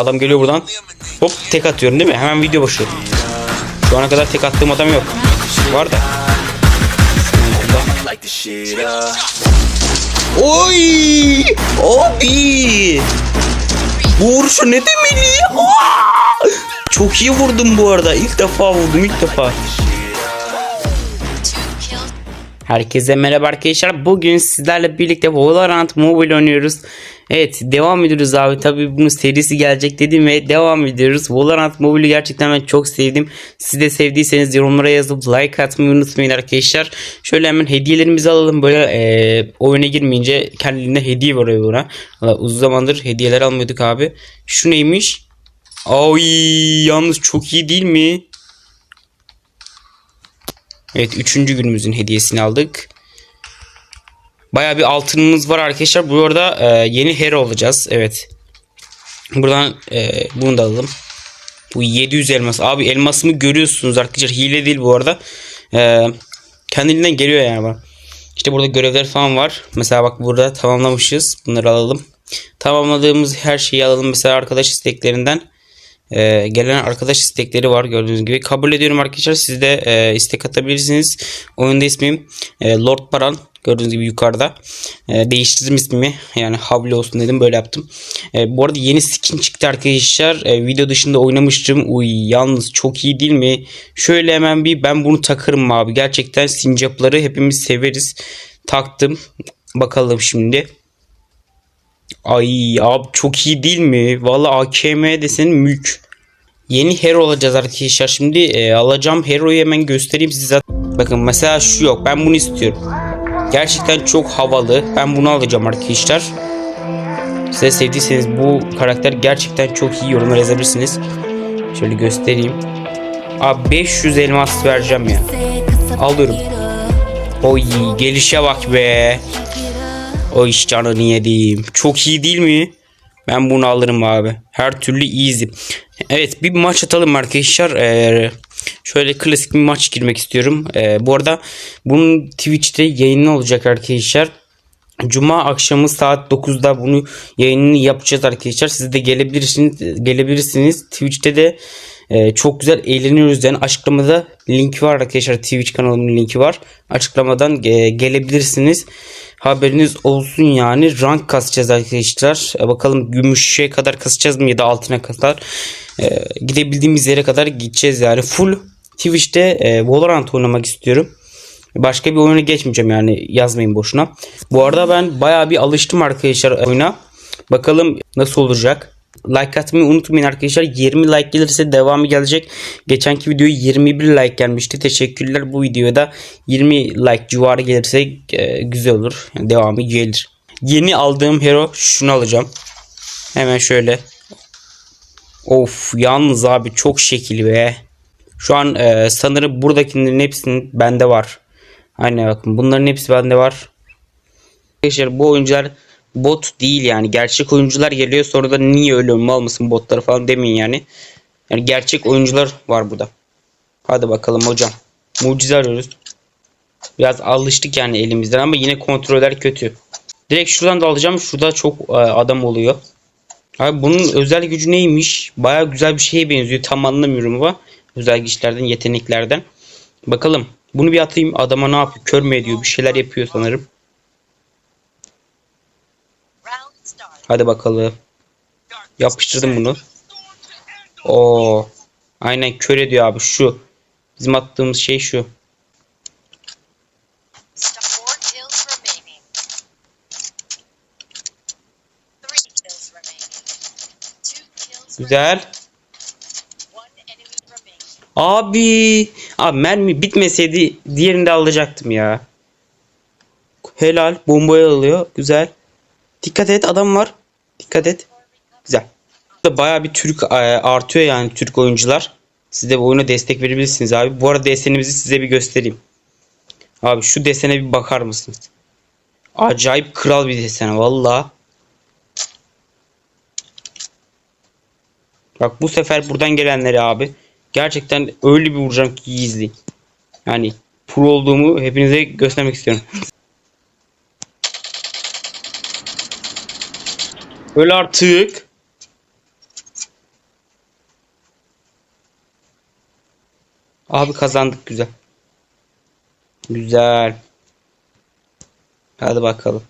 Adam geliyor buradan. Hop tek atıyorum değil mi? Hemen video başı. Şu ana kadar tek attığım adam yok. Var da. Oy! Abi! Bu vuruşu ne demeli? Çok iyi vurdum bu arada. İlk defa vurdum ilk defa. Herkese merhaba arkadaşlar. Bugün sizlerle birlikte Valorant Mobile oynuyoruz. Evet devam ediyoruz abi. Tabi bunun serisi gelecek dedim ve devam ediyoruz. Valorant Mobile'i gerçekten ben çok sevdim. Siz de sevdiyseniz yorumlara yazıp like atmayı unutmayın arkadaşlar. Şöyle hemen hediyelerimizi alalım. Böyle e, oyuna girmeyince kendiliğinde hediye veriyor buna. Uzun zamandır hediyeler almıyorduk abi. Şu neymiş? Ay yalnız çok iyi değil mi? Evet üçüncü günümüzün hediyesini aldık. Baya bir altınımız var arkadaşlar. Bu arada e, yeni hero olacağız. Evet. Buradan e, bunu da alalım. Bu 700 elmas. Abi elmasımı görüyorsunuz arkadaşlar. Hile değil bu arada. E, kendiliğinden geliyor yani bak. İşte burada görevler falan var. Mesela bak burada tamamlamışız. Bunları alalım. Tamamladığımız her şeyi alalım. Mesela arkadaş isteklerinden. Ee, gelen arkadaş istekleri var gördüğünüz gibi. Kabul ediyorum arkadaşlar. Siz de e, istek atabilirsiniz. Oyunda ismim e, Lord Baran. Gördüğünüz gibi yukarıda. E, değiştirdim ismimi. Yani havli olsun dedim. Böyle yaptım. E, bu arada yeni skin çıktı arkadaşlar. E, video dışında oynamıştım. Uy yalnız çok iyi değil mi? Şöyle hemen bir ben bunu takarım abi. Gerçekten sincapları hepimiz severiz. Taktım. Bakalım şimdi. Ay abi çok iyi değil mi? Valla AKM desen mük. Yeni hero olacağız arkadaşlar. Şimdi e, alacağım hero'yu hemen göstereyim size. Bakın mesela şu yok. Ben bunu istiyorum. Gerçekten çok havalı. Ben bunu alacağım arkadaşlar. Size sevdiyseniz bu karakter gerçekten çok iyi yorumlar yazabilirsiniz. Şöyle göstereyim. Abi 500 elmas vereceğim ya. Alıyorum. Oy gelişe bak be. O iş canını yediğim. Çok iyi değil mi? Ben bunu alırım abi. Her türlü easy. Evet bir maç atalım arkadaşlar. Ee, şöyle klasik bir maç girmek istiyorum. Ee, bu arada bunun Twitch'te yayını olacak arkadaşlar. Cuma akşamı saat 9'da bunu yayınını yapacağız arkadaşlar. Siz de gelebilirsiniz. Gelebilirsiniz. Twitch'te de e, çok güzel eğleniyoruz. Yani açıklamada link var arkadaşlar. Twitch kanalımın linki var. Açıklamadan e, gelebilirsiniz. Haberiniz olsun yani. Rank kasacağız arkadaşlar. E, bakalım gümüşe kadar kasacağız mı ya da altına kadar. E, gidebildiğimiz yere kadar gideceğiz yani. Full Twitch'te e, Valorant oynamak istiyorum. Başka bir oyuna geçmeyeceğim yani yazmayın boşuna. Bu arada ben bayağı bir alıştım arkadaşlar oyuna. Bakalım nasıl olacak. Like atmayı unutmayın arkadaşlar. 20 like gelirse devamı gelecek. Geçenki videoya 21 like gelmişti. Teşekkürler. Bu videoya da 20 like civarı gelirse e, güzel olur. Yani devamı gelir. Yeni aldığım hero şunu alacağım. Hemen şöyle. Of yalnız abi çok şekil be. Şu an e, sanırım buradakilerin hepsinin bende var. Aynen bakın bunların hepsi bende var. Arkadaşlar bu oyuncular bot değil yani. Gerçek oyuncular geliyor sonra da niye öyle mal mısın botları falan demeyin yani. Yani gerçek oyuncular var burada. Hadi bakalım hocam. Mucize arıyoruz. Biraz alıştık yani elimizden ama yine kontroller kötü. Direkt şuradan da alacağım. Şurada çok e, adam oluyor. Abi bunun özel gücü neymiş? Baya güzel bir şeye benziyor. Tam anlamıyorum ama. Özel güçlerden, yeteneklerden. Bakalım. Bunu bir atayım. Adama ne yapıyor? Kör mü ediyor? Bir şeyler yapıyor sanırım. Hadi bakalım. Yapıştırdım bunu. O, Aynen kör ediyor abi şu. Bizim attığımız şey şu. Güzel. Abi. Abi mermi bitmeseydi diğerini de alacaktım ya. Helal. Bombayı alıyor. Güzel. Dikkat et adam var. Dikkat et. Güzel. Burada Bayağı bir Türk e, artıyor yani Türk oyuncular. Siz de bu oyuna destek verebilirsiniz abi. Bu arada desenimizi size bir göstereyim. Abi şu desene bir bakar mısınız? Acayip kral bir desen valla. Bak bu sefer buradan gelenleri abi. Gerçekten öyle bir vuracağım ki izleyin. Yani pro olduğumu hepinize göstermek istiyorum. Öl artık. Abi kazandık güzel. Güzel. Hadi bakalım.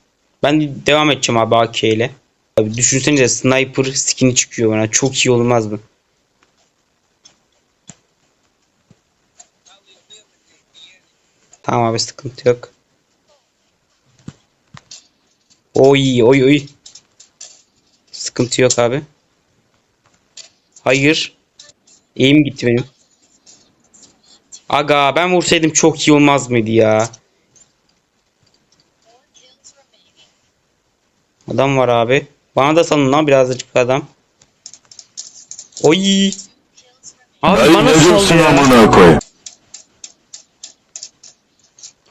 Ben devam edeceğim abi AK ile. Abi düşünsenize sniper skin'i çıkıyor bana. Çok iyi olmaz mı? Tamam abi sıkıntı yok. Oy oy oy. Sıkıntı yok abi. Hayır. Eğim gitti benim. Aga ben vursaydım çok iyi olmaz mıydı ya? Adam var abi. Bana da salın lan birazcık adam. Oy. Abi Ay bana ne sal diyorsun ya.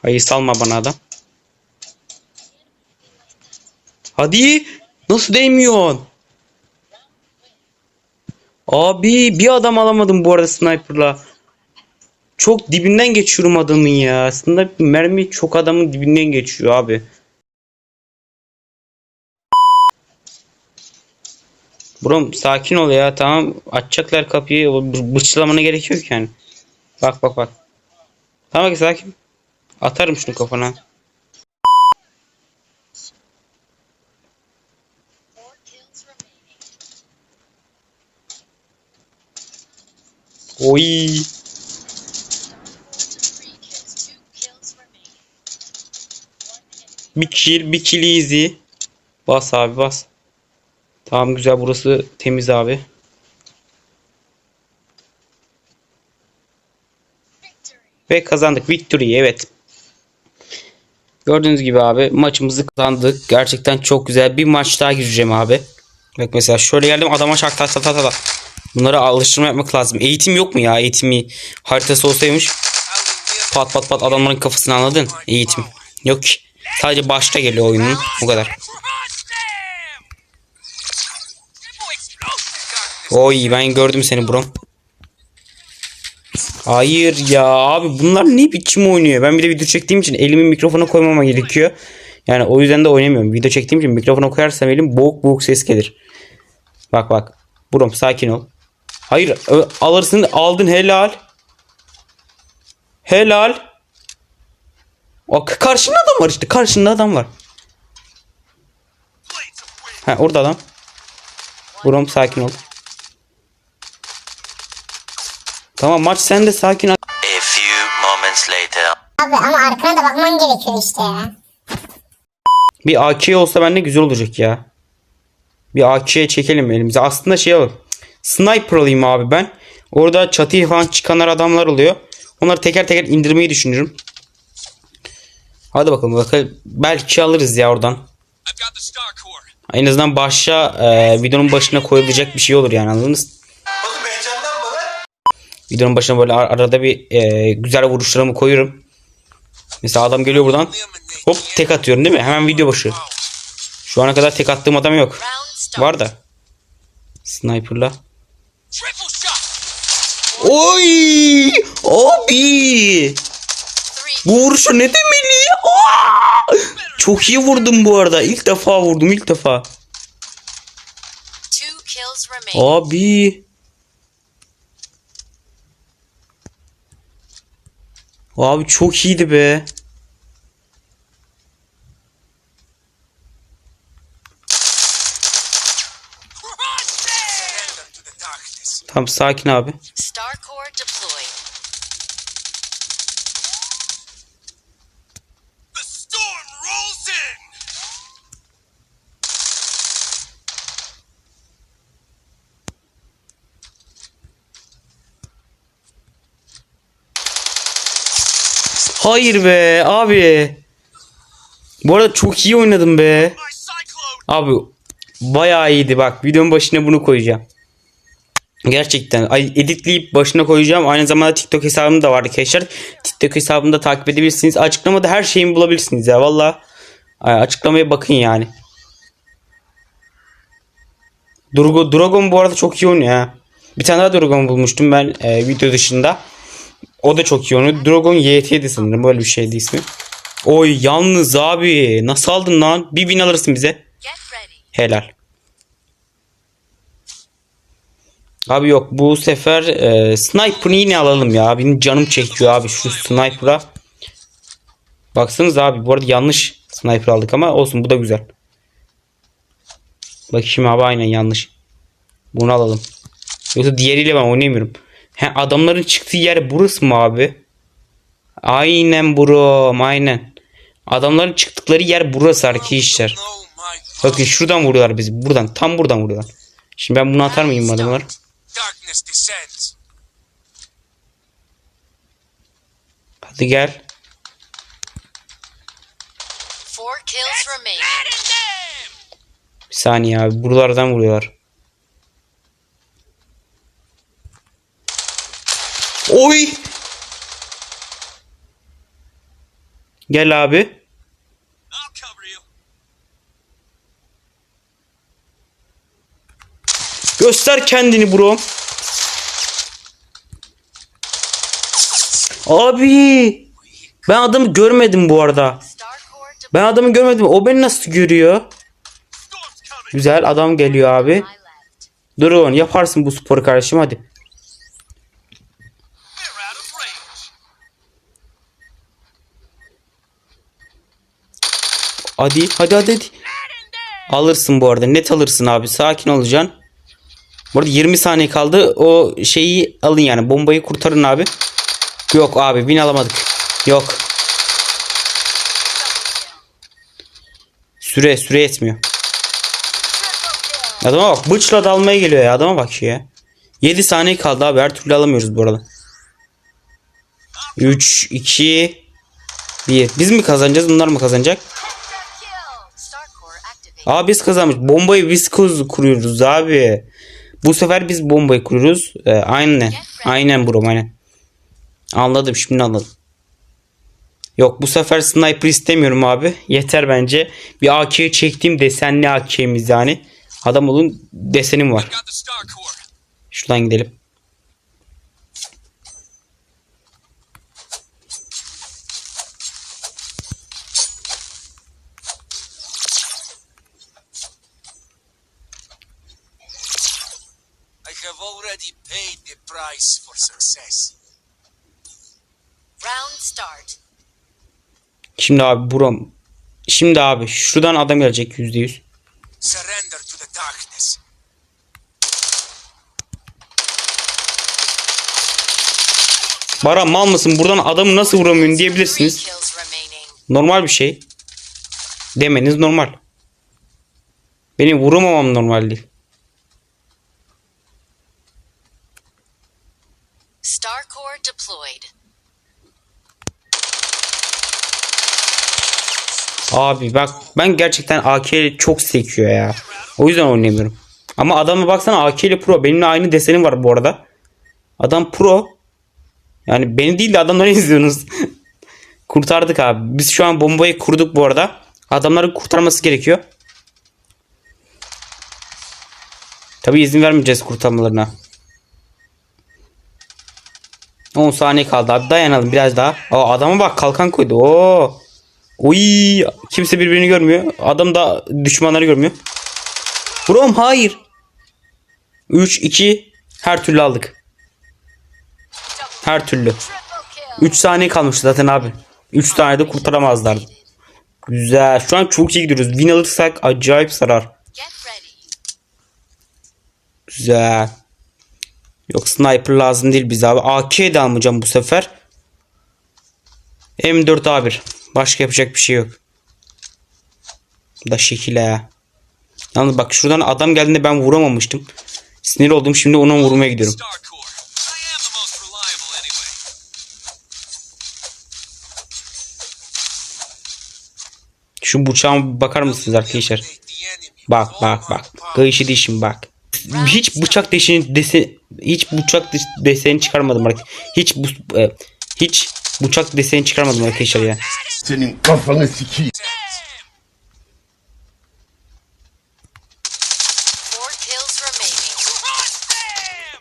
Hayır salma bana adam. Hadi. Nasıl değmiyorsun? Abi bir adam alamadım bu arada sniper'la. Çok dibinden geçiyorum adamın ya. Aslında mermi çok adamın dibinden geçiyor abi. Brom sakin ol ya tamam açacaklar kapıyı bı- bıçlamana gerek yok yani. Bak bak bak. Tamam sakin. Atarım şunu kafana. Four kills remaining. Oy. Bir kill, bir kill easy. Bas abi bas. Tamam güzel burası temiz abi. Ve kazandık. Victory evet. Gördüğünüz gibi abi maçımızı kazandık. Gerçekten çok güzel. Bir maç daha gireceğim abi. Bak mesela şöyle geldim adama şak tak tak tak tak. Bunlara alıştırma yapmak lazım. Eğitim yok mu ya? Eğitimi haritası olsaymış. Pat pat pat adamların kafasını anladın. Eğitim. Yok ki. Sadece başta geliyor oyunun. O kadar. Oy ben gördüm seni bro. Hayır ya abi bunlar ne biçim oynuyor? Ben bir de video çektiğim için elimi mikrofona koymama gerekiyor. Yani o yüzden de oynamıyorum. Video çektiğim için mikrofona koyarsam elim boğuk boğuk ses gelir. Bak bak. Brom sakin ol. Hayır alırsın aldın helal. Helal. O k- karşında adam var işte. Karşında adam var. Ha orada adam. Brom sakin ol. Tamam maç sende sakin ol. A few moments later. Abi ama arkana da bakman gerekiyor işte ya. Bir AK olsa bende güzel olacak ya. Bir AK'ye çekelim elimize. Aslında şey alalım. Sniper alayım abi ben. Orada çatıya falan çıkanlar adamlar oluyor. Onları teker teker indirmeyi düşünüyorum. Hadi bakalım bakalım. Belki alırız ya oradan. En azından başa e, videonun başına koyulacak bir şey olur yani anladınız? Videonun başına böyle ar- arada bir e, güzel vuruşlarımı koyuyorum. Mesela adam geliyor buradan. Hop tek atıyorum değil mi? Hemen video başı. Şu ana kadar tek attığım adam yok. Var da. Sniper'la. Triple shot. Oy! Abi! Three. Bu vuruşu ne demeli? Aa! Çok iyi vurdum bu arada. İlk defa vurdum ilk defa. Two kills remaining. Abi. Abi çok iyiydi be. Tamam sakin abi. Star core deployed. The storm rolls in. Hayır be abi. Bu arada çok iyi oynadım be. Abi bayağı iyiydi bak videonun başına bunu koyacağım. Gerçekten editleyip başına koyacağım. Aynı zamanda TikTok hesabım da var arkadaşlar. TikTok hesabımı da takip edebilirsiniz. Açıklamada her şeyimi bulabilirsiniz ya valla. Ay, Açıklamaya bakın yani. Durgo, Dragon bu arada çok iyi oynuyor ha. Bir tane daha Dragon bulmuştum ben e, video dışında. O da çok iyi oynuyor. Dragon YT'ydi sanırım böyle bir şeydi ismi. Oy yalnız abi nasıl aldın lan? Bir win alırsın bize. Helal. Abi yok bu sefer e, sniper'ı yine alalım ya. Benim canım çekiyor abi şu sniper'a. Baksanız abi bu arada yanlış sniper aldık ama olsun bu da güzel. Bakayım abi aynen yanlış. Bunu alalım. Yoksa diğeriyle ben oynayamıyorum. He, adamların çıktığı yer burası mı abi? Aynen bro aynen. Adamların çıktıkları yer burası arkadaşlar. My Bakın şuradan vuruyorlar bizi. Buradan tam buradan vuruyorlar. Şimdi ben bunu atar mıyım adamlar? Darkness descends. Hadi gel. Four kills remaining. Bir saniye abi. Buralardan vuruyorlar. Oy! Gel abi. Göster kendini bro. Abi. Ben adamı görmedim bu arada. Ben adamı görmedim. O beni nasıl görüyor? Güzel adam geliyor abi. Durun yaparsın bu sporu kardeşim hadi. Hadi hadi hadi. hadi. Alırsın bu arada. Net alırsın abi. Sakin olacaksın. Bu arada 20 saniye kaldı. O şeyi alın yani. Bombayı kurtarın abi. Yok abi win alamadık. Yok. Süre süre yetmiyor. Adama bak bıçla dalmaya geliyor ya. Adama bak ya. 7 saniye kaldı abi. Her türlü alamıyoruz bu arada. 3 2 1. Biz mi kazanacağız? Bunlar mı kazanacak? Aa biz kazanmış. Bombayı biz kuruyoruz abi. Bu sefer biz bombayı kuruyoruz. Ee, aynen. Aynen bro aynen. Anladım şimdi anladım. Yok bu sefer sniper istemiyorum abi. Yeter bence. Bir AK'yi çektiğim desenli AK'miz yani. Adam olun desenim var. Şuradan gidelim. Şimdi abi buram. Şimdi abi şuradan adam gelecek %100. Surrender to the darkness. Bara mal mısın? Buradan adamı nasıl vuramıyorsun diyebilirsiniz. Normal bir şey. Demeniz normal. Benim vuramamam normal değil. Starcore deployed. Abi bak ben gerçekten AK ile çok sekiyor ya. O yüzden oynayamıyorum. Ama adama baksana AK ile pro. Benimle aynı desenim var bu arada. Adam pro. Yani beni değil de adamları izliyorsunuz. Kurtardık abi. Biz şu an bombayı kurduk bu arada. Adamları kurtarması gerekiyor. Tabi izin vermeyeceğiz kurtarmalarına. 10 saniye kaldı abi. Dayanalım biraz daha. Aa, adama bak kalkan koydu. Oo. Uy, kimse birbirini görmüyor. Adam da düşmanları görmüyor. Brom hayır. 3 2 her türlü aldık. Her türlü. Triple kill. 3 saniye kalmış zaten abi. 3 tane de kurtaramazlardı. Güzel. Şu an çok iyi gidiyoruz. Win alırsak acayip sarar. Güzel. Yok sniper lazım değil bize abi. AK de almayacağım bu sefer. M4A1. Başka yapacak bir şey yok. Da şekil ha. Yalnız bak şuradan adam geldiğinde ben vuramamıştım. Sinir oldum şimdi ona vurmaya gidiyorum. Şu bıçağıma bakar mısınız arkadaşlar? Bak bak bak. Kayışı dişim bak. Hiç bıçak deşini dese hiç bıçak des- deseni çıkarmadım bak. Hiç bu e, hiç bıçak deseni çıkarmadım arkadaşlar ya. Senin kafanı sikeyim.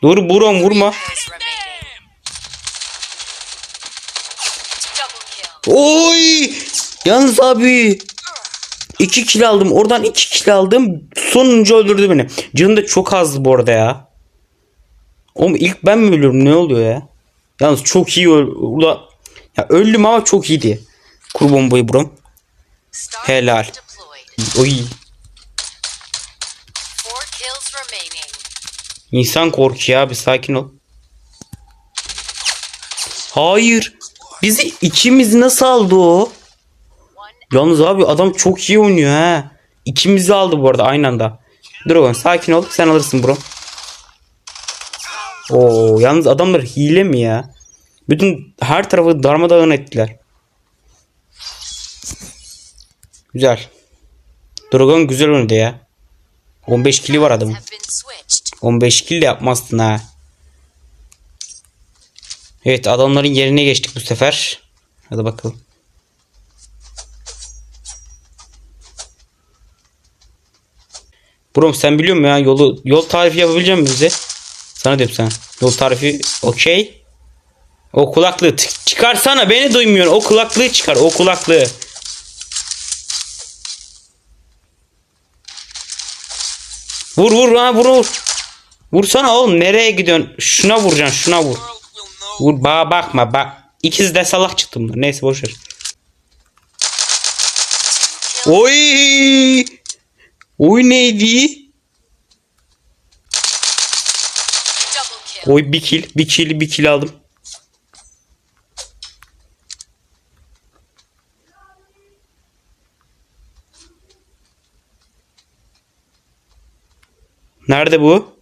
Doğru buram vurma. Oy! Yalnız abi 2 kill aldım. Oradan 2 kill aldım. Sonuncu öldürdü beni. Canım da çok azdı bu arada ya. Oğlum ilk ben mi ölüyorum ne oluyor ya? Yalnız çok iyi öl Ula- ya öldüm ama çok iyiydi. Kur bombayı buram. Helal. Oy. İnsan korkuyor abi sakin ol. Hayır. Bizi ikimiz nasıl aldı o? Yalnız abi adam çok iyi oynuyor ha. İkimizi aldı bu arada aynı anda. Dragon sakin ol sen alırsın bro. Oo yalnız adamlar hile mi ya? Bütün her tarafı darmadağın ettiler. Güzel. Dragon güzel oynadı ya. 15 kili var adamın. have been switched. 15 kill de yapmazsın ha. Evet adamların yerine geçtik bu sefer. Hadi bakalım. Brom sen biliyor musun ya yolu yol tarifi yapabilecek misin bize? Sana diyorum sana. Yol tarifi okey. O kulaklığı çıkarsana beni duymuyorsun. O kulaklığı çıkar o kulaklığı. Vur vur ha vur vur. Vursana oğlum nereye gidiyorsun? Şuna vuracaksın şuna vur. Vur bana bakma bak. İkisi de salak çıktı bunlar. Neyse boş ver. Oy! Oy neydi? Oy bir kill, bir kill, bir kill aldım. Nerede bu?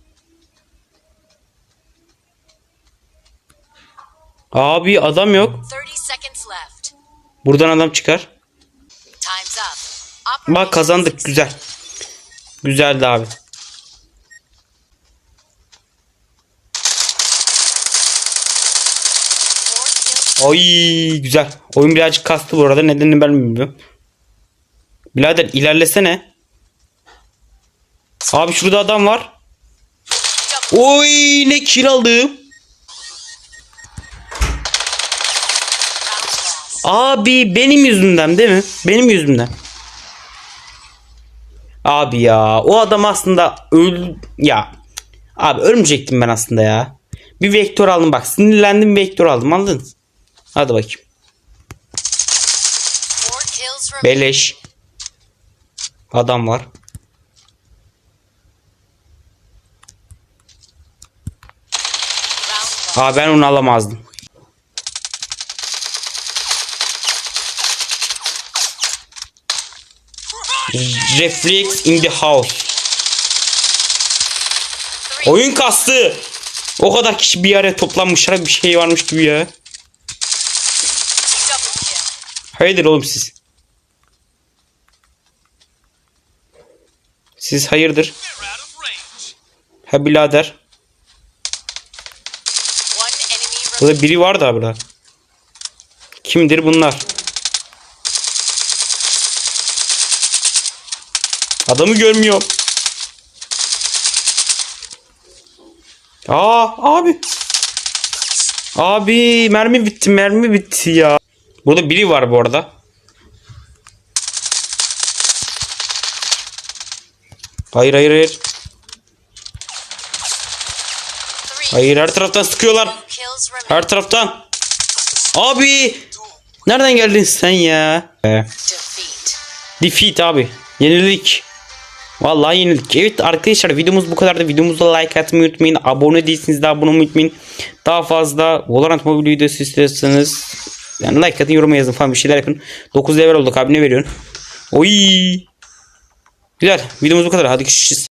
Abi adam yok. 30 seconds left. Buradan adam çıkar. Bak kazandık güzel. Güzeldi abi. Ay güzel. Oyun birazcık kastı bu arada. Nedenini ben bilmiyorum. Birader ilerlesene. Abi şurada adam var. Oy ne kill aldım. Abi benim yüzümden değil mi? Benim yüzümden. Abi ya o adam aslında öl ya. Abi ölmeyecektim ben aslında ya. Bir vektör aldım bak sinirlendim vektör aldım anladın? Hadi bakayım. Beleş. Adam var. Aa ben onu alamazdım. Reflex in the house. Oyun kastı. O kadar kişi bir araya toplanmışlar bir şey varmış gibi ya. Hayırdır oğlum siz? Siz hayırdır? Ha birader. Burada biri var da burada. Kimdir bunlar? Adamı görmüyorum. Aa abi. Abi mermi bitti mermi bitti ya. Burada biri var bu arada. Hayır hayır hayır. Hayır her taraftan sıkıyorlar. Her taraftan. Abi. Nereden geldin sen ya? Ee, Defeat. abi. Yenildik. Vallahi yenildik. Evet arkadaşlar videomuz bu kadardı. Videomuza like atmayı unutmayın. Abone değilseniz de abone olmayı unutmayın. Daha fazla Valorant mobil videosu istiyorsanız yani like atın yoruma yazın falan bir şeyler yapın. 9 level olduk abi ne veriyorsun? Oy. Güzel. Videomuz bu kadar. Hadi görüşürüz.